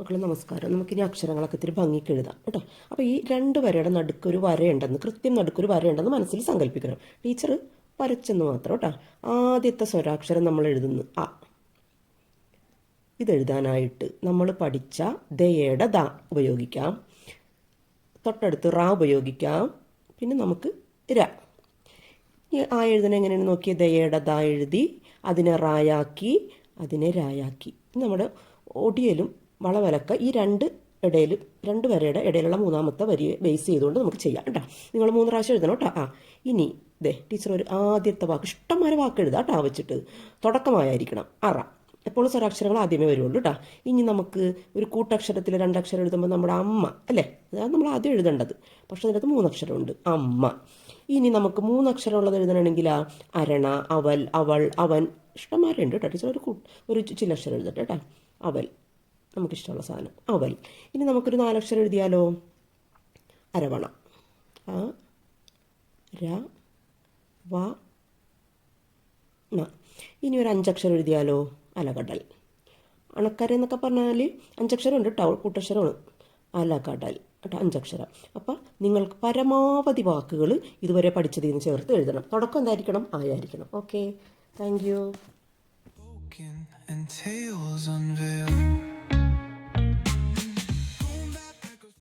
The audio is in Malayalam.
മക്കളെ നമസ്കാരം. നമുക്കിനി അക്ഷരങ്ങളൊക്കെ ഇത്തിരി ഭംഗിക്ക് എഴുതാം കേട്ടോ. അപ്പോൾ ഈ രണ്ട് വരയുടെ നടുക്കൊരു വരയുണ്ടെന്ന് കൃത്യം നടുക്കൊരു വരയുണ്ടെന്ന് മനസ്സിൽ സങ്കല്പിക്കണം. ടീച്ചർ വരച്ചെന്ന് മാത്രം കേട്ടോ. ആദ്യത്തെ സ്വരാക്ഷരം നമ്മൾ എഴുതുന്നു ആ ഇതെഴുതാനായിട്ട് നമ്മൾ പഠിച്ച ദയയുടെ ദ ഉപയോഗിക്കാം. തൊട്ടടുത്ത് റ ഉപയോഗിക്കാം. പിന്നെ നമുക്ക് ര. ആ എഴുതുന്ന എങ്ങനെയാണ് നോക്കിയ? ദയയുടെ ദ എഴുതി അതിനെ റായാക്കി അതിനെ രായാക്കി. നമ്മുടെ ഒടിയലും വളവലക്ക ഈ രണ്ട് ഇടയിൽ രണ്ട് വരയുടെ ഇടയിലുള്ള മൂന്നാമത്തെ വരിയെ ബേസ് ചെയ്തുകൊണ്ട് നമുക്ക് ചെയ്യാം കേട്ടോ. നിങ്ങൾ മൂന്ന് പ്രാവശ്യം എഴുതണം കേട്ടോ. ആ ഇനി ദേ ടീച്ചർ ഒരു ആദ്യത്തെ വാക്ക് ഇഷ്ടംമാരെ വാക്ക് എഴുതാം കേട്ടോ വെച്ചിട്ട്. തുടക്കമായിരിക്കണം അറ. എപ്പോഴും സ്വരാക്ഷരങ്ങൾ ആദ്യമേ വരുള്ളൂ കേട്ടോ. ഇനി നമുക്ക് ഒരു കൂട്ടക്ഷരത്തിൽ രണ്ടക്ഷരം എഴുതുമ്പോൾ നമ്മുടെ അമ്മ അല്ലേ? അതാണ് നമ്മൾ ആദ്യം എഴുതേണ്ടത്. പക്ഷെ അതിനകത്ത് മൂന്നക്ഷരമുണ്ട് അമ്മ. ഇനി നമുക്ക് മൂന്നക്ഷരം ഉള്ളത് എഴുതണമെങ്കിൽ അരണ അവൽ അവൾ അവൻ ഇഷ്ടംമാരുണ്ട് കേട്ടോ. ടീച്ചർ ഒരു ഒരു ഒരു അക്ഷരം എഴുതട്ടെ കേട്ടോ. അവൽ. നമുക്കിഷ്ടമുള്ള സാധനം. അവൽ ഇനി നമുക്കൊരു നാലക്ഷരം എഴുതിയാലോ? അരവണ. ആ ര വ ഇനി ഒരു അഞ്ചക്ഷരം എഴുതിയാലോ? അലകടൽ. അണക്കര എന്നൊക്കെ പറഞ്ഞാൽ അഞ്ചക്ഷരം ഉണ്ട് കേട്ടോ കൂട്ടക്ഷരമാണ്. അലകടൽ. കേട്ടോ അഞ്ചക്ഷരം. അപ്പം നിങ്ങൾക്ക് പരമാവധി വാക്കുകൾ ഇതുവരെ പഠിച്ചതിൽ നിന്ന് ചേർത്ത് എഴുതണം. തുടക്കം എന്തായിരിക്കണം? ആയായിരിക്കണം. Okay. Thank you. And tales unveiled.